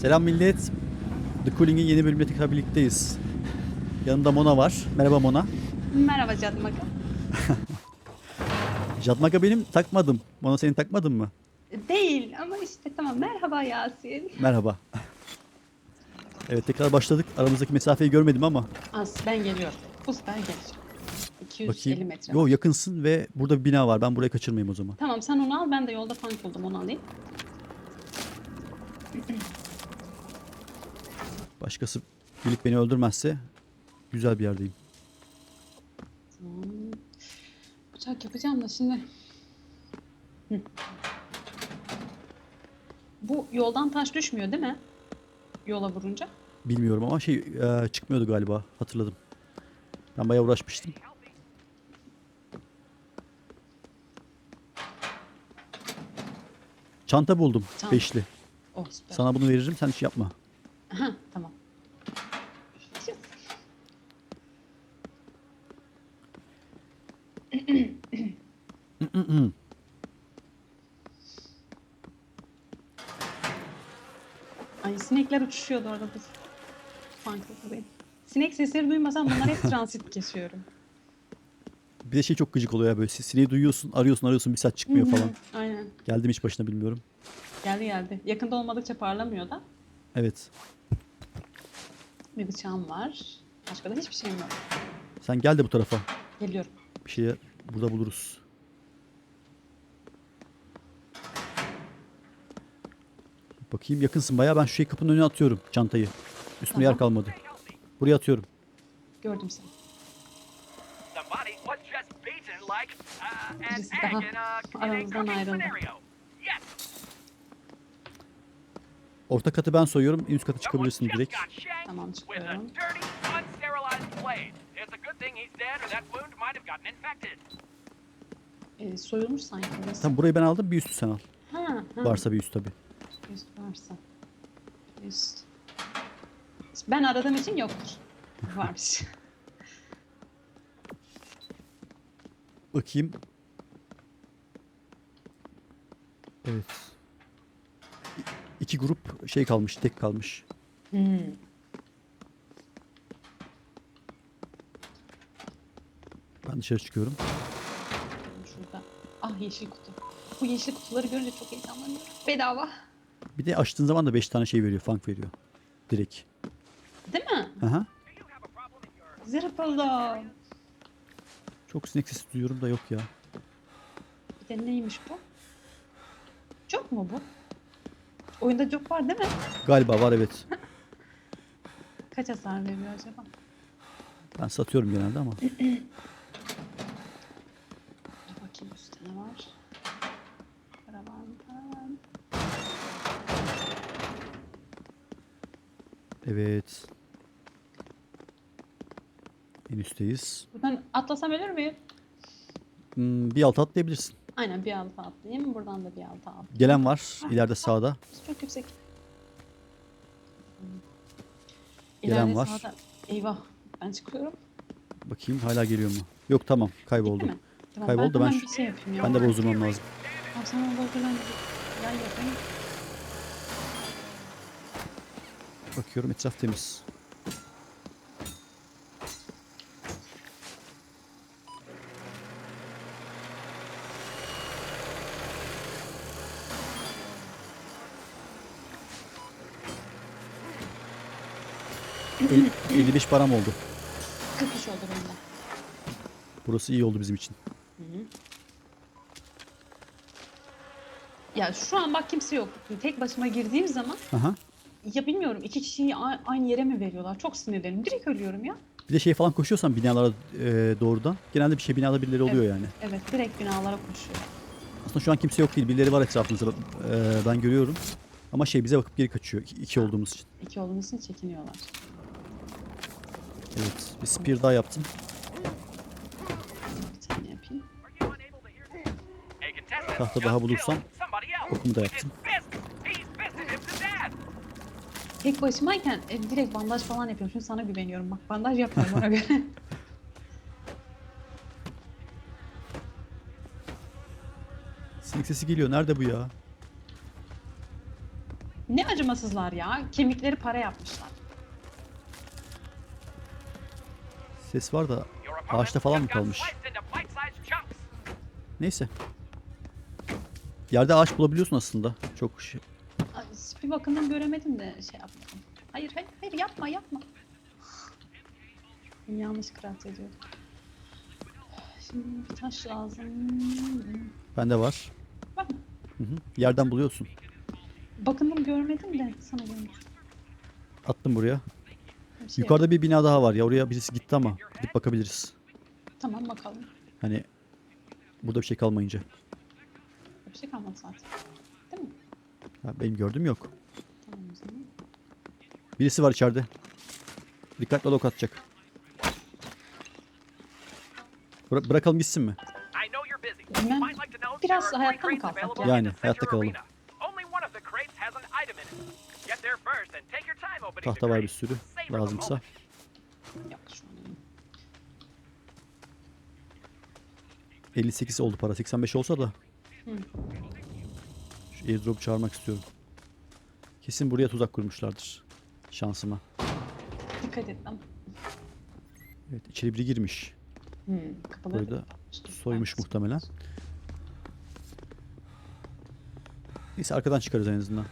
Selam millet. The Cooling'in yeni bölümüyle tekrar birlikteyiz. Yanımda Mona var. Merhaba Mona. Merhaba Cadım Aga. Jatmaka benim takmadım. Mona senin takmadın mı? Değil ama işte tamam. Merhaba Yasin. Merhaba. Evet tekrar başladık. Aramızdaki mesafeyi görmedim ama Az ben geliyorum. Buz ben geleceğim. 250 bakayım. metre. Yo yakınsın ve burada bir bina var. Ben burayı kaçırmayayım o zaman. Tamam sen onu al ben de yolda tank buldum onu alayım. Başkası gelip beni öldürmezse güzel bir yerdeyim. Tamam. Bıçak yapacağım da şimdi. Hı. Bu yoldan taş düşmüyor değil mi? Yola vurunca. Bilmiyorum ama şey e, çıkmıyordu galiba. Hatırladım. Ben bayağı uğraşmıştım. Çanta buldum. Çanta. Beşli. Oh süper. Sana bunu veririm. Sen hiç yapma. Aha, tamam. Ay sinekler uçuşuyordu orada dur. Sinek sesleri duymasam bunlar hep transit kesiyorum. Bir de şey çok gıcık oluyor ya böyle. Sineği duyuyorsun, arıyorsun, arıyorsun bir saat çıkmıyor falan. Aynen. Geldim hiç başına bilmiyorum. Geldi geldi. Yakında olmadıkça parlamıyor da. Evet. Bir bıçağım var. Başka da hiçbir şeyim yok. Sen gel de bu tarafa. Geliyorum. Bir şey burada buluruz. Bakayım yakınsın bayağı. Ben şu şey kapının önüne atıyorum çantayı. Üstüne yer Tamam. kalmadı. Buraya atıyorum. Gördüm seni. Somebody was just beaten like uh, an Birisi egg daha in a in a aramızdan cooking ayrıldı. scenario. Yes, Orta katı ben soyuyorum. En üst kata someone çıkabilirsin just direkt. got shanked Tamam, with a çıkıyorum. dirty, unsterilized blade. It's a good thing he's dead, or that wound might have gotten infected. Ee, soyulmuş sanki burası. Tamam burayı ben aldım. Bir üstü sen al. Ha, ha. Varsa bir üst tabii. Varsa. Üst. Ben aradığım için yoktur. Varmış. Bakayım. Evet. İki grup şey kalmış. Tek kalmış. Hmm. Ben dışarı çıkıyorum. Şurada. Ah yeşil kutu. Bu yeşil kutuları görünce çok heyecanlanıyorum. Bedava. Bir de açtığın zaman da 5 tane şey veriyor. Funk veriyor. Direkt. Değil mi? Aha. Zırpıldım. Çok sinek sesi duyuyorum da yok ya. Bir de neymiş bu? Çok mu bu? Oyunda çok var değil mi? Galiba var evet. Kaç hasar veriyor acaba? Ben satıyorum genelde ama. Dur bakayım üstte ne var? Evet. En üstteyiz. Buradan atlasam ölür müyüm? Hmm, bir alta atlayabilirsin. Aynen bir alta atlayayım. Buradan da bir alta atlayayım. Gelen var ileride sağda. Çok yüksek. Gelen İleride var. sağda- Eyvah. Ben çıkıyorum. Bakayım hala geliyor mu? Yok tamam kayboldu. Mi? Tamam, Kayboldu, ben hemen şu- bir şey yapayım ya. Ben de bozdurmam lazım. Tamam bozduran bir yan yapayım. Bakıyorum etraf temiz. El- 55 param oldu. 43 oldu bende. Burası iyi oldu bizim için. Ya şu an bak kimse yok. Tek başıma girdiğim zaman Aha. Ya bilmiyorum iki kişiyi aynı yere mi veriyorlar? Çok sinirlerim. Direkt ölüyorum ya. Bir de şey falan koşuyorsan binalara e, doğrudan genelde bir şey binada birileri oluyor Evet. yani. Evet direkt binalara koşuyor. Aslında şu an kimse yok değil. Birileri var etrafımızda. E, ben görüyorum. Ama şey bize bakıp geri kaçıyor. İki, iki olduğumuz için. İki olduğumuz için çekiniyorlar. Evet. Bir spear daha yaptım. Bir tane yapayım. Tahta daha bulursam okumu da yaptım. Tek başımayken e, direkt bandaj falan yapıyorum. Şimdi sana güveniyorum bak. Bandaj yapmıyorum ona göre. Sinek sesi geliyor. Nerede bu ya? Ne acımasızlar ya. Kemikleri para yapmışlar. Ses var da ağaçta falan mı kalmış? Neyse. Yerde ağaç bulabiliyorsun aslında. Çok şey. Bir bakımdan göremedim de şey yapmadım. Hayır hayır hayır yapma yapma. Yanlış craft ediyorum. Şimdi bir taş lazım. Bende var. Mı? Hı hı. Yerden buluyorsun. Bakındım görmedim de sana görmüş. Attım buraya. Bir şey Yukarıda bir bina daha var ya. Oraya birisi gitti ama gidip bakabiliriz. yok. Tamam bakalım. Hani burada bir şey kalmayınca. Bir şey kalmadı zaten. Ha, benim gördüğüm yok. Birisi var içeride. Dikkatli ol ok atacak. Bıra- bırakalım gitsin mi? Bilmem. Biraz hayatta mı kalsak ya? Yani, hayatta kalalım. Tahta var bir sürü. Lazımsa. Yok şu an. 58 oldu para. 85 olsa da. Hı. Şu airdrop çağırmak istiyorum. Kesin buraya tuzak kurmuşlardır. Şansıma. Dikkat et lan. Evet içeri biri girmiş. Hmm, kapalı. Burayı da soymuş muhtemelen. Neyse arkadan çıkarız en azından.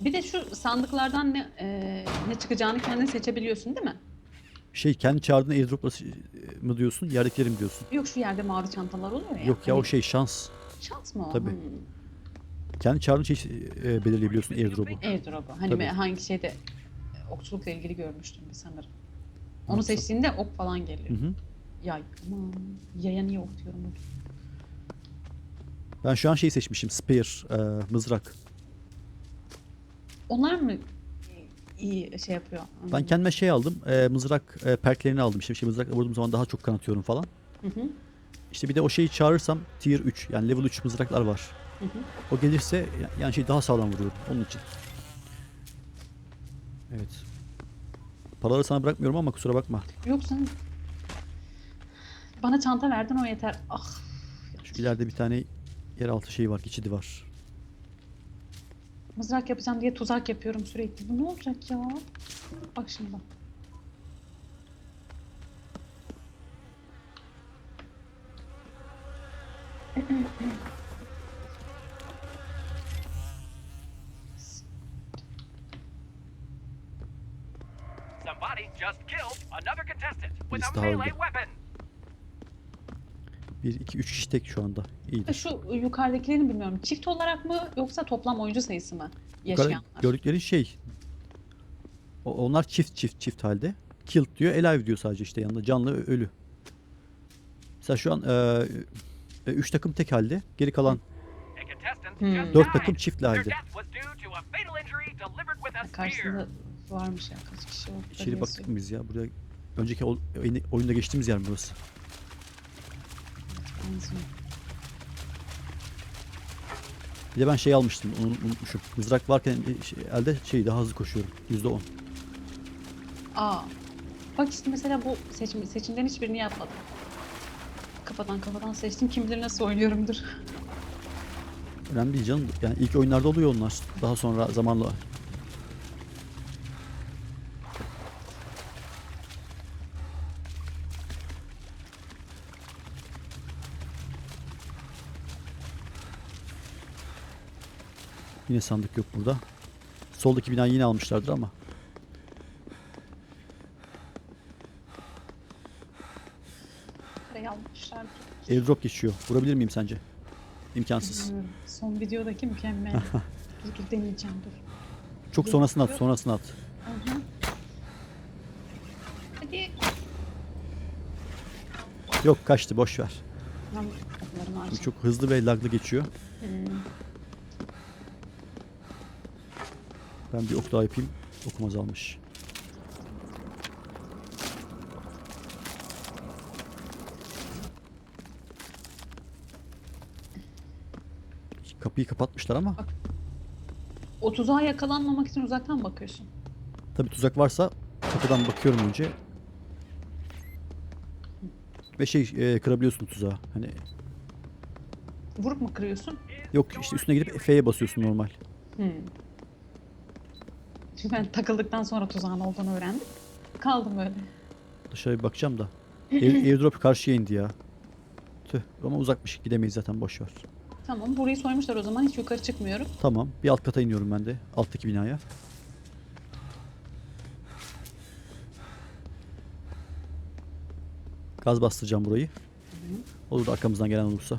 Bir de şu sandıklardan ne e, ne çıkacağını kendin seçebiliyorsun değil mi? Şey kendi çağırdığın airdrop'la mı diyorsun? Yerdekileri mi diyorsun? Yok şu yerde mavi çantalar oluyor ya. Yok ya o Hani şey şans. Şans mı o? Tabii. Hmm. Kendi çağırdığın şeyi e, belirleyebiliyorsun airdrop'u. Airdrop'u. Hani Tabii. ben hangi şeyde e, okçulukla ilgili görmüştüm bir sanırım. Onu Yoksa- seçtiğinde ok falan geliyor. Hı hı. Yay. Aman, yaya niye ok diyorum? ben? Ben şu an şey seçmişim. Spear, e, mızrak. Onlar mı iyi şey yapıyor? Ben kendime şey aldım. e, mızrak e, perklerini aldım. İşte şey, mızrakla vurduğum zaman daha çok kanatıyorum falan. Hı hı. İşte bir de o şeyi çağırırsam tier 3 yani level 3 mızraklar var. Hı hı. O gelirse ya- yani şey daha sağlam vuruyorum onun için. Evet. Paraları sana bırakmıyorum ama kusura bakma. Yok sen bana çanta verdin o yeter. Ah. Şu ileride bir tane yeraltı şeyi var, geçidi var. Mızrak yapacağım diye tuzak yapıyorum sürekli. Bu ne olacak ya? Bak şimdi bak. Somebody just killed another contestant with a melee weapon. 1, 2, 3 kişi tek şu anda. İyidir. Şu yukarıdakilerini bilmiyorum. Çift olarak mı yoksa toplam oyuncu sayısı mı Yukarı yaşayanlar? gördükleri şey. O- onlar çift çift çift halde. Killed diyor, alive diyor sadece işte yanında. Canlı, ö- ölü. Mesela şu an 3 takım tek halde. Geri kalan Hmm. takım çiftli halde. Karşısında varmış ya kaç kişi içeri baktık mı biz ya? Buraya önceki ol- oyun- oyunda geçtiğimiz yer mi burası? Bir de ben şey almıştım, onu unutmuşum. Mızrak varken e, şey- elde şey daha hızlı koşuyorum. %10. Aa. Bak işte mesela bu seçim, seçimden hiçbirini yapmadım. Kafadan kafadan seçtim. Kim bilir nasıl oynuyorumdur. Önemli değil canım. Yani ilk oyunlarda oluyor onlar. Daha sonra zamanla Yine sandık yok burada. Soldaki binayı yine almışlardır ama. Almışlar. Airdrop geçiyor. Vurabilir miyim sence? İmkansız. Bilmiyorum. Son videodaki mükemmel. dur dur deneyeceğim dur. Çok sonrasını at, sonrasını at. Hadi. Yok kaçtı boş ver. Harcayayım. çok hızlı ve laglı geçiyor. Hmm. Ben bir ok daha yapayım. Okum azalmış. Kapıyı kapatmışlar ama O tuzağa yakalanmamak için uzaktan bakıyorsun. tabii tuzak varsa kapıdan bakıyorum önce. Ve şey e, kırabiliyorsun tuzağı. Hani Vurup mu kırıyorsun? yok işte üstüne gidip F'ye basıyorsun normal. Hmm. Çünkü ben takıldıktan sonra tuzağın olduğunu öğrendim. Kaldım öyle. Dışarı bir bakacağım da. Air, airdrop karşıya indi ya. Tüh ama uzakmış gidemeyiz zaten boş ver. Tamam burayı soymuşlar o zaman hiç yukarı çıkmıyorum. Tamam bir alt kata iniyorum ben de alttaki binaya. Gaz bastıracağım burayı. Olur da arkamızdan gelen olursa.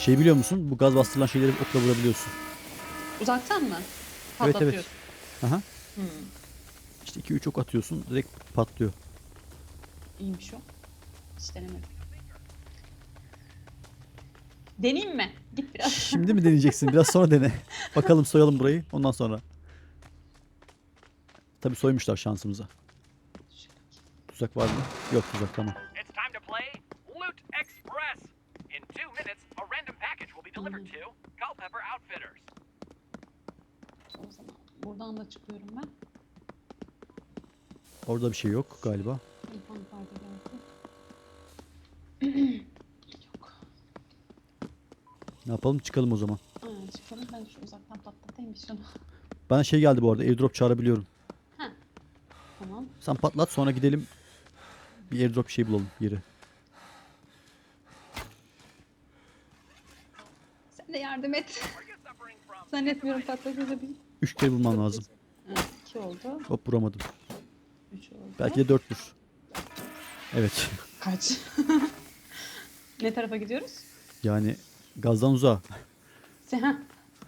Şey biliyor musun? Bu gaz bastırılan şeyleri okla vurabiliyorsun. Uzaktan mı? Evet, Patlatıyorsun. evet. Aha. Hmm. İşte 2-3 ok atıyorsun direkt patlıyor. İyiymiş o. Hiç denemedim. Deneyeyim mi? Git biraz. Şimdi mi deneyeceksin? Biraz sonra dene. Bakalım soyalım burayı. Ondan sonra. Tabi soymuşlar şansımıza. Tuzak var mı? Yok tuzak tamam. Delivered to Culpepper Outfitters. O zaman buradan da çıkıyorum ben. Orada bir şey yok galiba. Geldi. Yok. Ne yapalım? Çıkalım o zaman. Ha, çıkalım ben şu uzaktan patlatayım bir şunu. Bana şey geldi bu arada. Airdrop çağırabiliyorum. Tamam. Sen patlat sonra gidelim. Bir airdrop bir şey bulalım yeri. Zannetmiyorum patlatınca bir. Üç kere bulmam lazım. Evet, iki oldu. Hop vuramadım. Üç oldu. Belki de dörttür. Evet. Kaç? ne tarafa gidiyoruz? Yani gazdan uzağa. Sen, ha,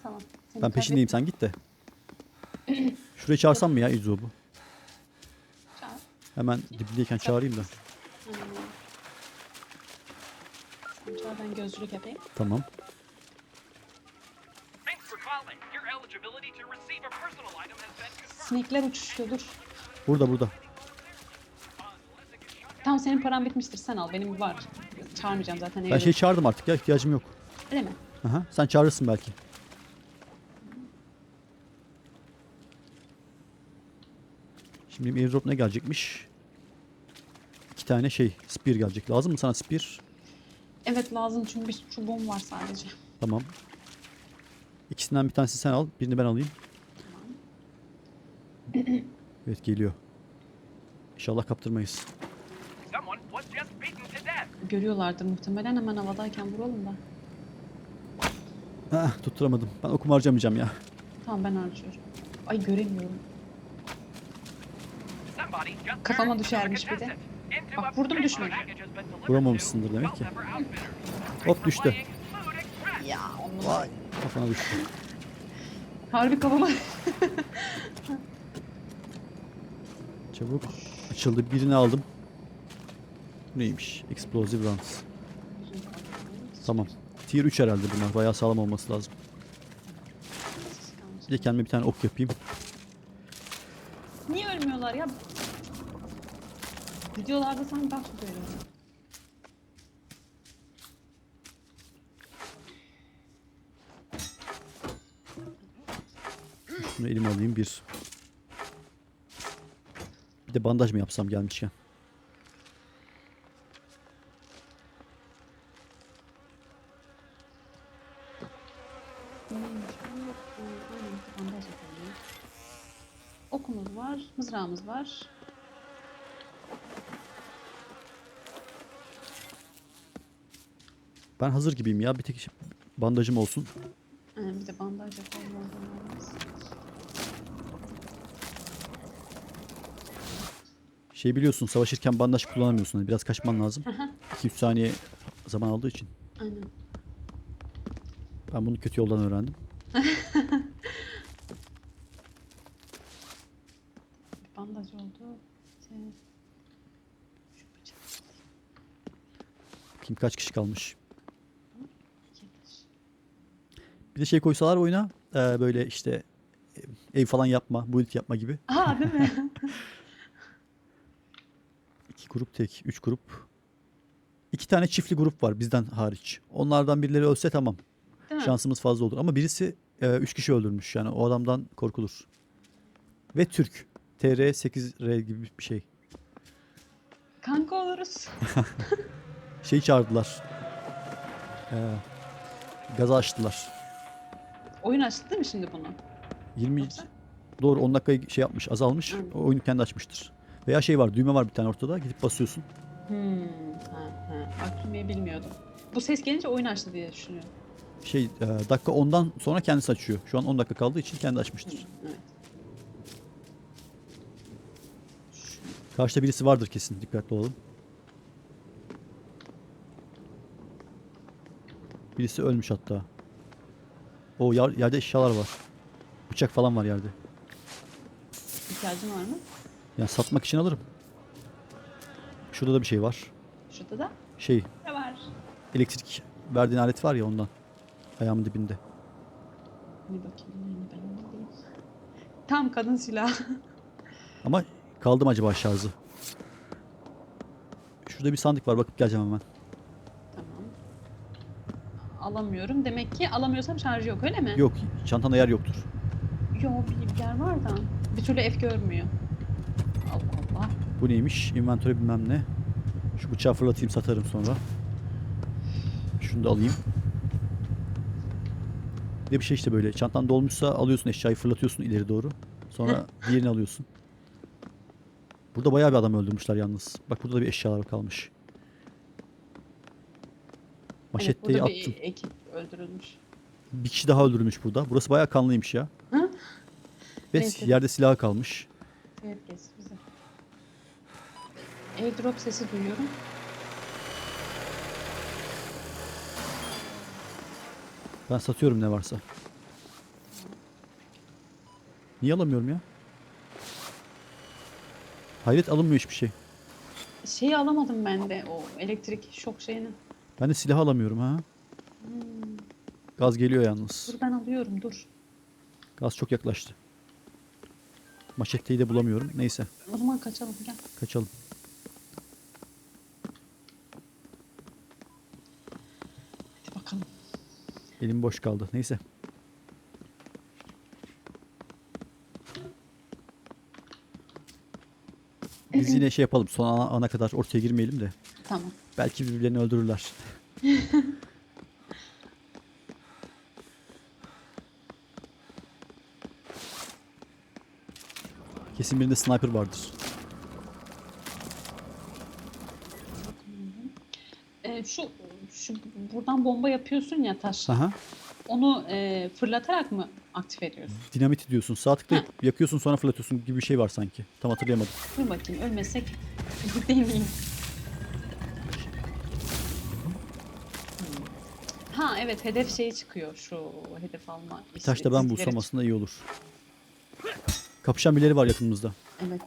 tamam. Seni Ben peşindeyim sen git de. Şuraya çağırsam mı ya İzobu? Çağır. Hemen dibindeyken çağırayım da. Çağır ben gözcülük yapayım. Tamam. Sinekler uçuşuyor dur. Burada burada. Tamam senin paran bitmiştir sen al benim var. Çağırmayacağım zaten. Ben şey çağırdım artık ya ihtiyacım yok. Öyle mi? Aha, sen çağırırsın belki. Şimdi airdrop ne gelecekmiş? İki tane şey spear gelecek. Lazım mı sana spear? Evet lazım çünkü bir çubuğum var sadece. Tamam. İkisinden bir tanesi sen al, birini ben alayım. Evet geliyor. İnşallah kaptırmayız. Görüyorlardır muhtemelen hemen havadayken vuralım da. Ah, tutturamadım. Ben okumu harcamayacağım ya. Tamam ben harcıyorum. Ay göremiyorum. Kafama düşermiş bir de. Bak, vurdum düşmedi. Vuramamışsındır demek ki. Hop düştü. Ya onu Vay. Kafana düştü. Harbi kafama. Çabuk. Açıldı. Birini aldım. Neymiş? Explosive rounds. Tamam. Tier 3 herhalde bunlar. Bayağı sağlam olması lazım. Bir de kendime bir tane ok yapayım. Niye ölmüyorlar ya? Videolarda sanki daha çok ölüyor. Şunu elime alayım bir. Bir de bandaj mı yapsam gelmişken? Okumuz var, mızrağımız var. Ben hazır gibiyim ya. Bir tek bandajım olsun. Ee, bir de bandaj yapalım. olmaz. Şey biliyorsun savaşırken bandaj kullanamıyorsun. Hani biraz kaçman lazım. 2-3 saniye zaman aldığı için. Aynen. Ben bunu kötü yoldan öğrendim. Bandaj oldu. Şu bıçak. Kim kaç kişi kalmış? Bir de şey koysalar oyuna e, böyle işte e, ev falan yapma, build yapma gibi. Aa değil mi? Grup tek, üç grup. İki tane çiftli grup var bizden hariç. Onlardan birileri ölse tamam. Değil Şansımız fazla olur. Ama birisi 3 kişi öldürmüş. Yani o adamdan korkulur. Ve Türk. TR8R gibi bir şey. Kanka oluruz. Şeyi çağırdılar. Ee, gaza açtılar. Oyun açtı değil mi şimdi bunu? 20 Yoksa? doğru 10 dakika şey yapmış azalmış. Hı. O oyunu kendi açmıştır. Veya şey var düğme var bir tane ortada gidip basıyorsun. Hmm. Ha, ha. Bak düğmeyi bilmiyordum. Bu ses gelince oyun açtı diye düşünüyorum. Şey e, dakika 10'dan sonra kendisi açıyor. Şu an 10 dakika kaldığı için kendi açmıştır. Evet. Karşıda birisi vardır kesin dikkatli olalım. Birisi ölmüş hatta. O yer- yerde eşyalar var. Bıçak falan var yerde. İhtiyacın var mı? Yani satmak için alırım. Şurada da bir şey var. Şurada da Şey ne var? elektrik verdiğin alet var ya ondan. Ayağımın dibinde. Bir bakayım ben onu. Tam kadın silahı. Ama kaldım acaba şarjı. Şurada bir sandık var bakıp geleceğim hemen. tamam. Alamıyorum. Demek ki alamıyorsam şarjı yok öyle mi? Yok çantanda yer yoktur. Yok bir yer var da. Bir türlü F görmüyor. Allah Allah. Bu neymiş? Inventory bilmem ne. Şu bıçağı fırlatayım satarım sonra. Şunu da alayım. Bir de bir şey işte böyle çantan dolmuşsa alıyorsun eşyayı fırlatıyorsun ileri doğru. Sonra diğerini alıyorsun. Burada bayağı bir adam öldürmüşler yalnız. Bak burada da bir eşyalar kalmış. Evet, Maşetteyi burada attım. bir ekip öldürülmüş. Bir kişi daha öldürülmüş burada. Burası bayağı kanlıymış ya. Hı? Ve Neyse. yerde silah kalmış. Evet bize. Airdrop sesi duyuyorum. Ben satıyorum ne varsa. Niye alamıyorum ya? Hayret alınmıyor hiçbir şey. Şeyi alamadım ben de o elektrik şok şeyini. Ben de silah alamıyorum ha. Gaz geliyor yalnız. Dur ben alıyorum dur. Gaz çok yaklaştı. Maşetteyi de bulamıyorum. Neyse O zaman kaçalım gel. kaçalım. Hadi bakalım. Elim boş kaldı. Neyse. Biz yine şey yapalım. Son ana, ana kadar ortaya girmeyelim de. Tamam. Belki birbirlerini öldürürler. Kesin birinde sniper vardır. Ee, şu şu bomba yapıyorsun ya taş. Aha. Onu e, fırlatarak mı aktif ediyorsun? Dinamit diyorsun. Sağ tıklayıp yakıyorsun sonra fırlatıyorsun gibi bir şey var sanki. Tam hatırlayamadım. Dur bakayım ölmesek deneyeyim. Ha evet hedef şeyi çıkıyor şu hedef alma. Bir taş da ben bulsam aslında iyi olur. Kapışan birileri var yakınımızda. Evet.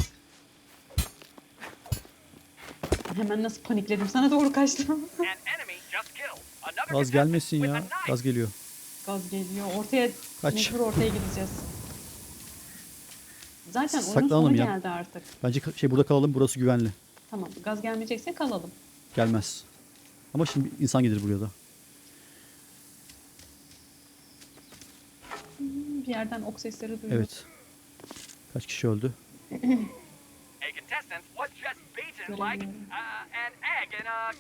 Hemen nasıl panikledim sana doğru kaçtım. An enemy just killed. Another Gaz gelmesin ya. Gaz geliyor. Gaz geliyor. Ortaya Kaç. mecbur ortaya gideceğiz. Zaten oyunun Saklanalım sonu ya. geldi artık. Bence ka- şey burada kalalım. Burası güvenli. Tamam gaz gelmeyecekse kalalım. Gelmez. Ama şimdi insan gelir buraya da. Bir yerden ok sesleri duydum. Evet. Kaç kişi öldü? A contestant was just beaten like uh, an egg in a.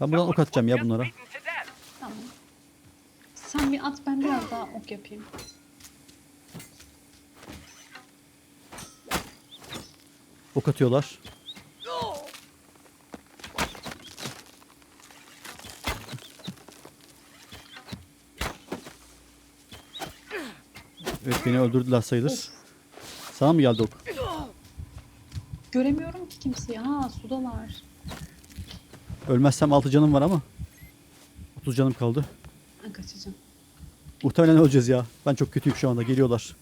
Ben buradan ok atacağım ya bunlara. Tamam. Sen bir at ben biraz daha ok yapayım. Ok atıyorlar. Evet beni öldürdüler sayılır. Sana mı geldi ok? Göremiyorum ki kimseyi. Ha sudalar. Ölmezsem 6 canım var ama. 30 canım kaldı. Ben kaçacağım. Muhtemelen öleceğiz ya. Ben çok kötüyüm şu anda. Geliyorlar.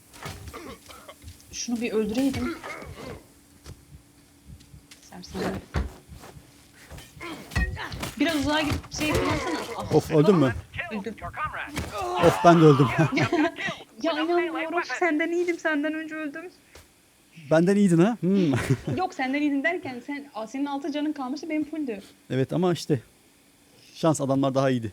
Şunu bir öldüreydim. Sersem. Biraz uzağa gidip şey kullansana. Ah, Of öldün mü? Öldüm. Of ben de öldüm. ya inanmıyorum. Senden iyiydim. Senden önce öldüm. Benden iyiydin ha? Hmm. Yok senden iyiydin derken sen senin altı canın kalmıştı benim fulldü. evet ama işte şans adamlar daha iyiydi.